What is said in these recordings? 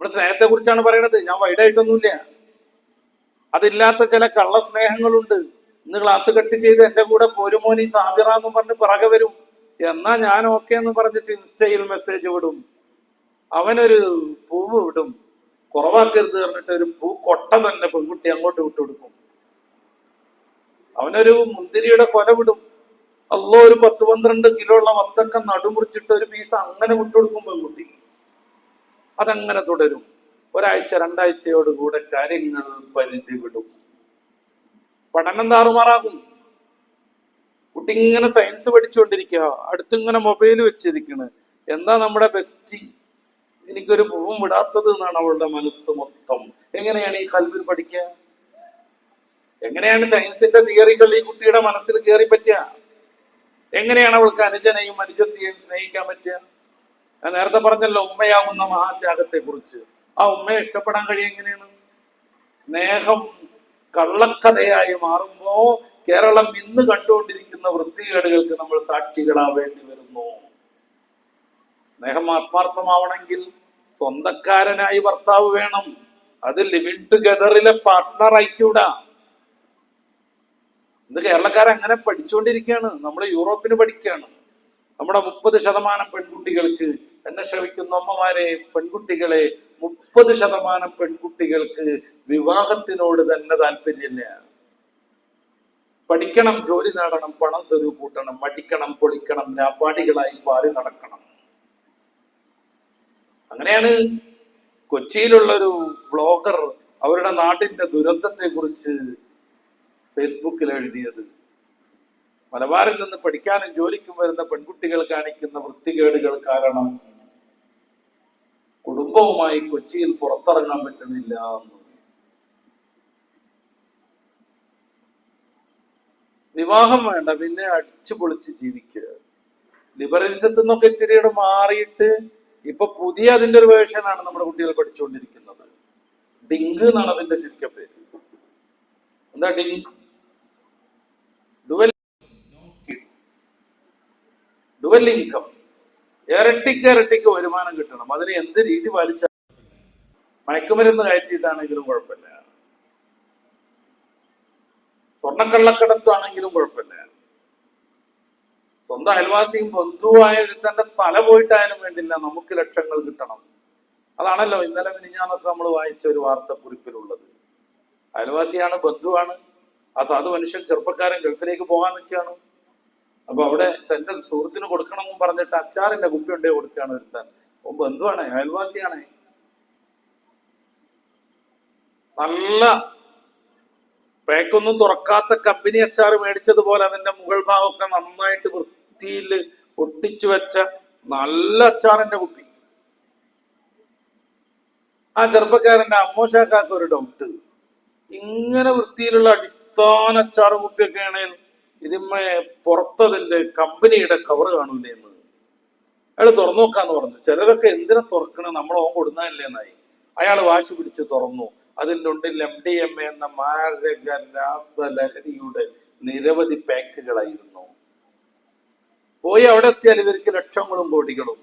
നമ്മുടെ സ്നേഹത്തെ കുറിച്ചാണ് പറയണത്. ഞാൻ വൈഡായിട്ടൊന്നുമില്ല അതില്ലാത്ത ചില കള്ള സ്നേഹങ്ങളുണ്ട്. ഇന്ന് ക്ലാസ് കട്ട് ചെയ്ത് എന്റെ കൂടെ പോരുമോനി സാബിറ എന്ന് പറഞ്ഞ് പിറകെ വരും. എന്നാ ഞാൻ ഓക്കെ എന്ന് പറഞ്ഞിട്ട് ഇൻസ്റ്റയിൽ മെസ്സേജ് വിടും. അവനൊരു പൂവ് വിടും. കുറവാക്കരുത് പറഞ്ഞിട്ട് ഒരു പൂ കൊട്ട തന്നെ പെൺകുട്ടി അങ്ങോട്ട് വിട്ടു കൊടുക്കും. അവനൊരു മുന്തിരിയുടെ കൊല വിടും. അല്ലോ ഒരു പത്ത് പന്ത്രണ്ട് കിലോ ഉള്ള വത്തക്ക നടുമുറിച്ചിട്ട് ഒരു പീസ് അങ്ങനെ വിട്ടുകൊടുക്കും പെൺകുട്ടി. അതങ്ങനെ തുടരും. ഒരാഴ്ച രണ്ടാഴ്ചയോടുകൂടെ കാര്യങ്ങൾ പരിധി വിടും പഠനം താറുമാറാകും. കുട്ടി ഇങ്ങനെ സയൻസ് പഠിച്ചുകൊണ്ടിരിക്കുക അടുത്തിങ്ങനെ മൊബൈൽ വെച്ചിരിക്കണ്. എന്താ നമ്മുടെ ബെസ്റ്റ്? എനിക്കൊരു പൂവും വിടാത്തത് എന്നാണ് അവളുടെ മനസ്സ് മൊത്തം. എങ്ങനെയാണ് ഈ കൽവിൽ പഠിക്കുക? എങ്ങനെയാണ് സയൻസിന്റെ തിയറികൾ ഈ കുട്ടിയുടെ മനസ്സിൽ കയറി പറ്റുക? എങ്ങനെയാണ് അവൾക്ക് അനുജനെയും അനുജത്തെയും സ്നേഹിക്കാൻ പറ്റുക? ഞാൻ നേരത്തെ പറഞ്ഞല്ലോ ഉമ്മയാവുന്ന മഹാത്യാഗത്തെ കുറിച്ച് ആ ഉമ്മയെ ഇഷ്ടപ്പെടാൻ കഴിയും എങ്ങനെയാണ്? സ്നേഹം കള്ളക്കഥയായി മാറുമ്പോ കേരളം ഇന്ന് കണ്ടുകൊണ്ടിരിക്കുന്ന വൃത്തികേടുകൾക്ക് നമ്മൾ സാക്ഷികളാവേണ്ടി വരുന്നു. സ്നേഹം ആത്മാർത്ഥമാവണമെങ്കിൽ സ്വന്തക്കാരനായി ഭർത്താവ് വേണം. അത് ലിവിങ് ടുഗദറിലെ പാർട്ട്ണർ ആയിക്കൂടാ. ഇന്ന് കേരളക്കാർ അങ്ങനെ പഠിച്ചുകൊണ്ടിരിക്കുകയാണ്. നമ്മൾ യൂറോപ്പിന് പഠിക്കുകയാണ്. നമ്മുടെ മുപ്പത് ശതമാനം പെൺകുട്ടികൾക്ക് എന്നെ ശ്രമിക്കുന്ന അമ്മമാരെ പെൺകുട്ടികളെ മുപ്പത് ശതമാനം പെൺകുട്ടികൾക്ക് വിവാഹത്തിനോട് തന്നെ താല്പര്യമില്ല പഠിക്കണം ജോലി നേടണം പണം സ്വരൂപ കൂട്ടണം മടിക്കണം പൊളിക്കണം വ്യാപാടികളായി പാറി നടക്കണം. അങ്ങനെയാണ് കൊച്ചിയിലുള്ള ഒരു ബ്ലോഗർ അവരുടെ നാട്ടിന്റെ ദുരന്തത്തെ കുറിച്ച് ഫേസ്ബുക്കിൽ എഴുതിയത്. മലബാറിൽ നിന്ന് പഠിക്കാനും ജോലിക്കും വരുന്ന പെൺകുട്ടികൾ കാണിക്കുന്ന വൃത്തികേടുകൾ കാരണം കുടുംബവുമായി കൊച്ചിയിൽ പുറത്തിറങ്ങാൻ പറ്റുന്നില്ല വിവാഹം വേണ്ട പിന്നെ അടിച്ചു പൊളിച്ച് ജീവിക്കുക. ലിബറലിസത്തിൽ നിന്നൊക്കെ ഇത്തിരിയുടെ മാറിയിട്ട് ഇപ്പൊ പുതിയ അതിന്റെ ഒരു വേർഷനാണ് നമ്മുടെ കുട്ടികൾ പഠിച്ചുകൊണ്ടിരിക്കുന്നത്. ഡിങ്ക് എന്നാണ് അതിന്റെ ചുരുക്ക പേര്. എന്താ ഡിങ്ക് ഡുവൽ ഡുവൽ ഇൻകം ഇരട്ടിക്ക് ഇരട്ടിക്ക് വരുമാനം കിട്ടണം. അതിന് എന്ത് രീതി പാലിച്ച മയക്കുമരുന്ന് കയറ്റിയിട്ടാണെങ്കിലും കുഴപ്പമില്ല. സ്വർണക്കള്ളക്കടത്താണെങ്കിലും കുഴപ്പമില്ല. സ്വന്തം അയൽവാസിയും ബന്ധുവായ ഒരുത്തന്റെ തല പോയിട്ടായാലും വേണ്ടില്ല. നമുക്ക് ലക്ഷങ്ങൾ കിട്ടണം. അതാണല്ലോ ഇന്നലെ മിനിഞ്ഞാന്നൊക്കെ നമ്മൾ വായിച്ച ഒരു വാർത്ത കുറിപ്പിലുള്ളത്. അയൽവാസിയാണ് ബന്ധുവാണ്. ആ സാധു മനുഷ്യൻ ചെറുപ്പക്കാരൻ ഗൾഫിലേക്ക് പോകാൻ നിൽക്കുകയാണ്. അപ്പൊ അവിടെ തന്റെ സുഹൃത്തിന് കൊടുക്കണം എന്ന് പറഞ്ഞിട്ട് അച്ചാറിന്റെ കുപ്പി ഉണ്ടേ കൊടുക്കുകയാണ് ഒരുത്താൻ. ബന്ധുവാണ് അയൽവാസിയാണ്. നല്ല പേക്കൊന്നും തുറക്കാത്ത കമ്പനി അച്ചാർ മേടിച്ചതുപോലെ അതിന്റെ മുകൾ ഭാഗമൊക്കെ നന്നായിട്ട് വൃത്തിയിൽ ഒട്ടിച്ചു വെച്ച നല്ല അച്ചാറിന്റെ കുപ്പി. ആ ചെറുപ്പക്കാരന്റെ അമ്മോഷാക്കാക്ക ഒരു ഡൗട്ട് ഇങ്ങനെ വൃത്തിയിലുള്ള അടിസ്ഥാന അച്ചാറ് കുപ്പിയൊക്കെ ആണെങ്കിൽ ഇതിന്മേ പുറത്തതിന്റെ കമ്പനിയുടെ കവർ കാണൂലേ എന്ന്. അയാൾ തുറന്നു നോക്കാന്ന് പറഞ്ഞു. ചിലരൊക്കെ എന്തിനാ തുറക്കണേ? നമ്മൾ ഓൻ കൊടുന്നതല്ലേ എന്നായി. അയാൾ വാശി പിടിച്ച് തുറന്നു. അതിന്റെ ഉള്ളിൽ എം ഡി എം എ എന്ന മാരക രാസലഹരിയുടെ നിരവധി പാക്കുകളായിരുന്നു. പോയി അവിടെ എത്തിയാൽ ഇവർക്ക് ലക്ഷങ്ങളും കോടികളും.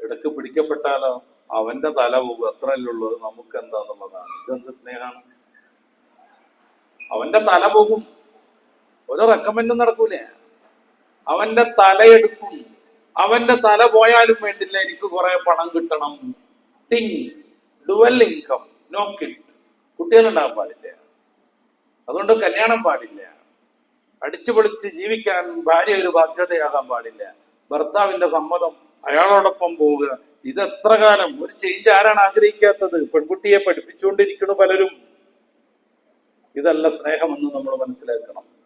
ഇടയ്ക്ക് പിടിക്കപ്പെട്ടാലോ? അവന്റെ തല പോകും. അത്രയല്ലേ ഉള്ളൂ. അത് നമുക്ക് എന്താന്നുള്ളതാണ്. ഇതെന്ത് സ്നേഹമാണ്? അവന്റെ തല പോകും. ഒരു റെക്കമെൻഡും നടക്കൂലേ? അവന്റെ തലയെടുക്കും അവന്റെ തല പോയാലും വേണ്ടില്ല എനിക്ക് കുറെ പണം കിട്ടണം. Dink dual income no kids കുട്ടികളുണ്ടാകാൻ പാടില്ല. അതുകൊണ്ട് കല്യാണം പാടില്ല. അടിച്ചു പൊളിച്ച് ജീവിക്കാൻ ഭാര്യ ഒരു ബാധ്യതയാകാൻ പാടില്ല. ഭർത്താവിന്റെ സമ്മതം അയാളോടൊപ്പം പോവുക. ഇത് എത്ര കാലം? ഒരു ചേഞ്ച് ആരാണ് ആഗ്രഹിക്കാത്തത്? പെൺകുട്ടിയെ പഠിപ്പിച്ചുകൊണ്ടിരിക്കുന്നു പലരും. ഇതല്ല സ്നേഹമെന്ന് നമ്മൾ മനസ്സിലാക്കണം.